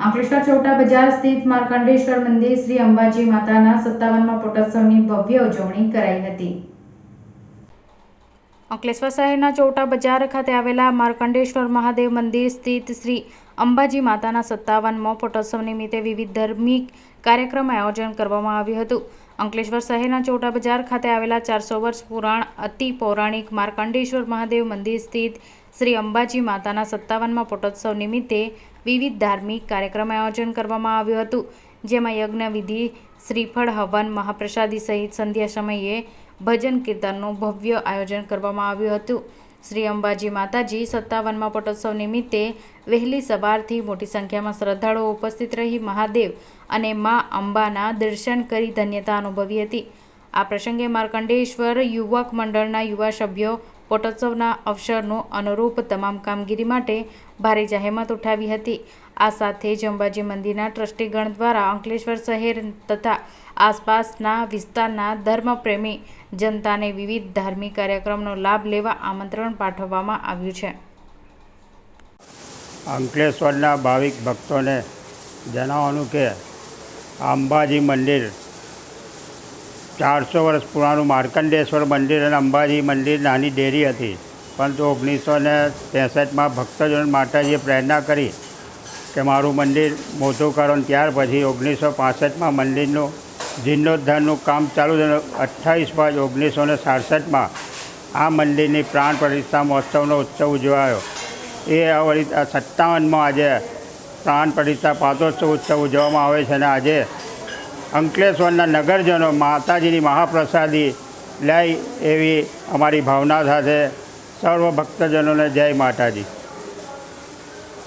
અંકલેશ્વર છોટા બજાર સ્થિત માર્કંડેશ્વર મંદિર શ્રી અંબાજી માતાના સત્તાવનમાં પોટોત્સવની ભવ્ય ઉજવણી કરાઈ હતી. અંકલેશ્વર શહેરના ચોટા બજાર ખાતે આવેલા માર્કંડેશ્વર મહાદેવ મંદિર સ્થિત શ્રી અંબાજી માતાના સત્તાવનમો પોટોત્સવ નિમિત્તે વિવિધ ધાર્મિક કાર્યક્રમ આયોજન કરવામાં આવ્યું હતું. અંકલેશ્વર શહેરના ચોટા બજાર ખાતે આવેલા ચારસો વર્ષ પુરાણ અતિ પૌરાણિક માર્કંડેશ્વર મહાદેવ મંદિર સ્થિત શ્રી અંબાજી માતાના સત્તાવનમાં પોટોત્સવ નિમિત્તે વિવિધ ધાર્મિક કાર્યક્રમ આયોજન કરવામાં આવ્યું હતું, જેમાં યજ્ઞ વિધિ શ્રીફળ, હવન, મહાપ્રસાદી સહિત સંધ્યા સમયે ભજન કીર્તનનું ભવ્ય આયોજન કરવામાં આવ્યું હતું. શ્રી અંબાજી માતાજી સત્તાવનમાં પટોત્સવ નિમિત્તે વહેલી સવારથી મોટી સંખ્યામાં શ્રદ્ધાળુઓ ઉપસ્થિત રહી મહાદેવ અને મા અંબાના દર્શન કરી ધન્યતા અનુભવી હતી. આ પ્રસંગે માર્કંડેશ્વર યુવક મંડળના યુવા સભ્યો પોટોત્સવના અવસરનું અનુરૂપ તમામ કામગીરી માટે ભારે જહેમત ઉઠાવી હતી. આ સાથે જ અંબાજી મંદિરના ટ્રસ્ટીગણ દ્વારા અંકલેશ્વર શહેર તથા આસપાસના વિસ્તારના ધર્મપ્રેમી જનતાને વિવિધ ધાર્મિક કાર્યક્રમનો લાભ લેવા આમંત્રણ પાઠવવામાં આવ્યું છે. અંકલેશ્વરના ભાવિક ભક્તોને જણાવવાનું કે અંબાજી મંદિર ચારસો વર્ષ પુરાણું માર્કંડેશ્વર મંદિર અને અંબાજી મંદિર નાની ડેરી હતી. પરંતુ ઓગણીસો ને ત્રેસઠમાં ભક્તજનો માતાજીએ પ્રેરણા કરી કે મારું મંદિર મોટું કરો ત્યાર પછી ઓગણીસો પાસઠમાં મંદિરનું જીર્ણોદ્ધારનું કામ ચાલુ થયું. અઠ્ઠાવીસ પાંચ ઓગણીસો ને સાડસઠમાં આ મંદિરની પ્રાણ પ્રતિષ્ઠા મહોત્સવનો ઉત્સવ ઉજવાયો. એ વળી સત્તાવનમાં આજે પ્રાણ પ્રતિષ્ઠા પાતોત્સવ ઉત્સવ ઉજવવામાં આવે છે અને આજે અંકલેશ્વરના નગરજનો માતાજીની મહાપ્રસાદી લઈ એવી અમારી ભાવના સાથે સર્વ ભક્તજનોને જય માતાજી.